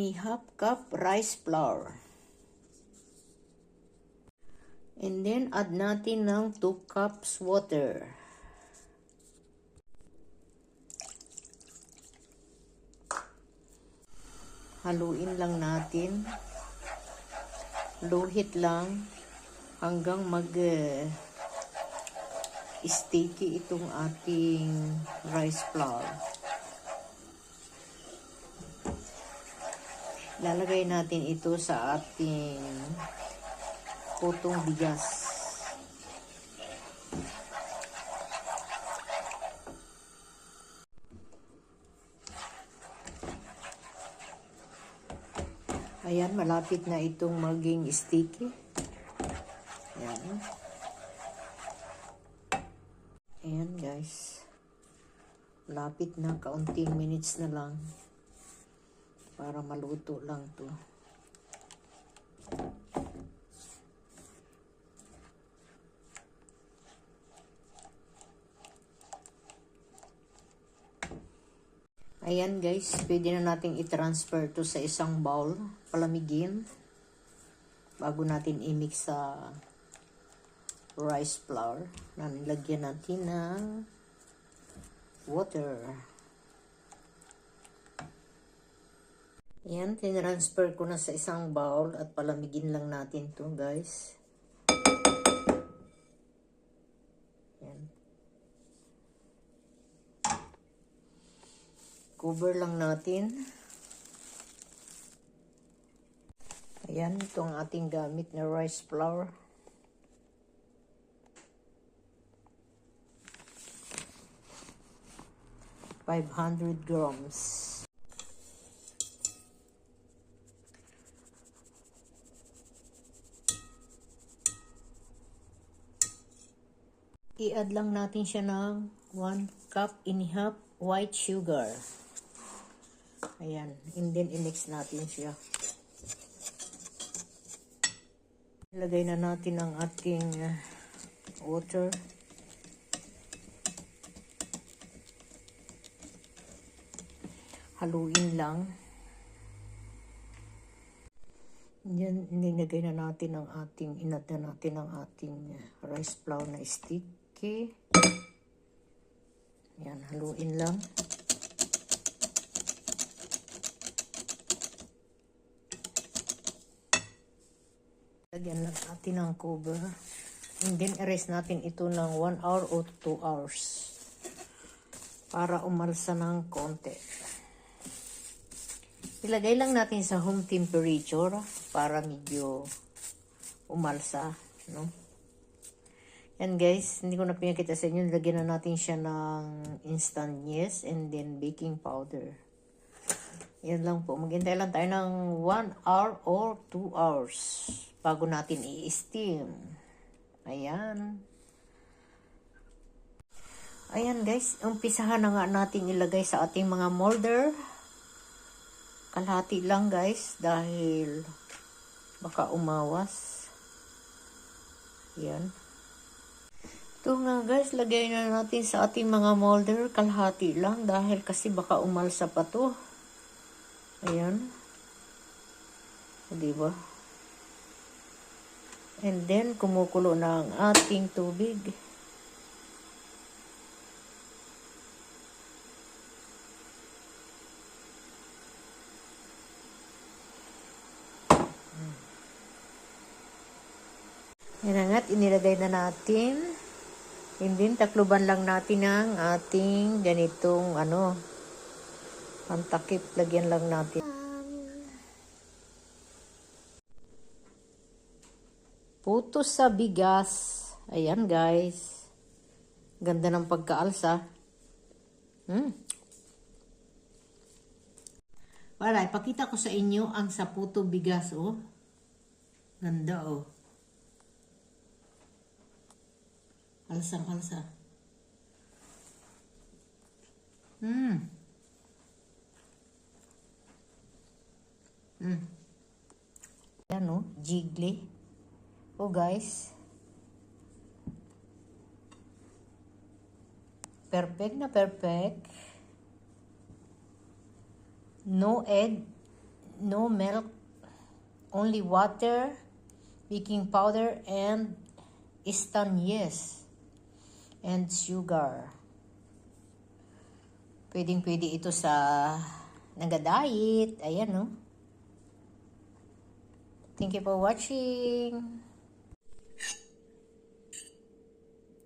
half cup rice flour. And then add natin ng 2 cups water. Haluin lang natin. Luhit lang hanggang mag uh, sticky itong ating rice flour. Lalagay natin ito sa ating putong bigas. Ayan, malapit na itong maging sticky. Ayan. Ayan guys. Malapit na, kaunting minutes na lang. Para maluto lang to. Ayan guys, pwede na nating i-transfer to sa isang bowl, palamigin, bago natin i-mix sa rice flour na nilagyan natin ng water. Ayan, tinransfer ko na sa isang bowl at palamigin lang natin to guys. Ayan. Cover lang natin. Ayan, ito ang ating gamit na rice flour. Five hundred grams. I-add lang natin siya ng 1 cup and a half white sugar. Ayan. And then, i-mix natin siya. Ilagay na natin ang ating uh, water. Haluin lang. Yan, nilagay na natin ang ating, inad na natin ang ating uh, rice flour na sticky. Yan, haluin lang. Lagyan lang natin ng cover. And then, erase natin ito ng 1 hour o 2 hours. Para umalsa ng konti. Ilagay lang natin sa home temperature para medyo umalsa. No? Yan guys, hindi ko na pinakita sa inyo. Lagyan na natin siya ng instant yes and then baking powder. Yan lang po. Maghintay lang tayo ng 1 hour or 2 hours bago natin i-steam. Ayan. Ayan guys, umpisahan na nga natin ilagay sa ating mga molder. Kalahati lang guys dahil baka umawas. Yan. Ito nga guys, lagay na natin sa ating mga molder. Kalahati lang dahil kasi baka umalsa pa to. Ayan. O, diba? And then, kumukulo na ang ating tubig. Yan inilagay na natin. And then, takluban lang natin ang ating ganitong ano, pantakip. Lagyan lang natin. Putos sa bigas. Ayan guys. Ganda ng pagkaalsa. Hmm. Wala, ipakita ko sa inyo ang saputo bigas, oh. Ganda, oh. Alsang alsa. Hmm. Hmm. Yan, oh. Jiggly. Oh, guys. Perfect na perfect. No egg, no milk, only water, baking powder, and istanyes, and sugar. Pwedeng pwede ito sa nagadayit. Ayan, no? Thank you for watching.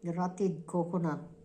Grated coconut.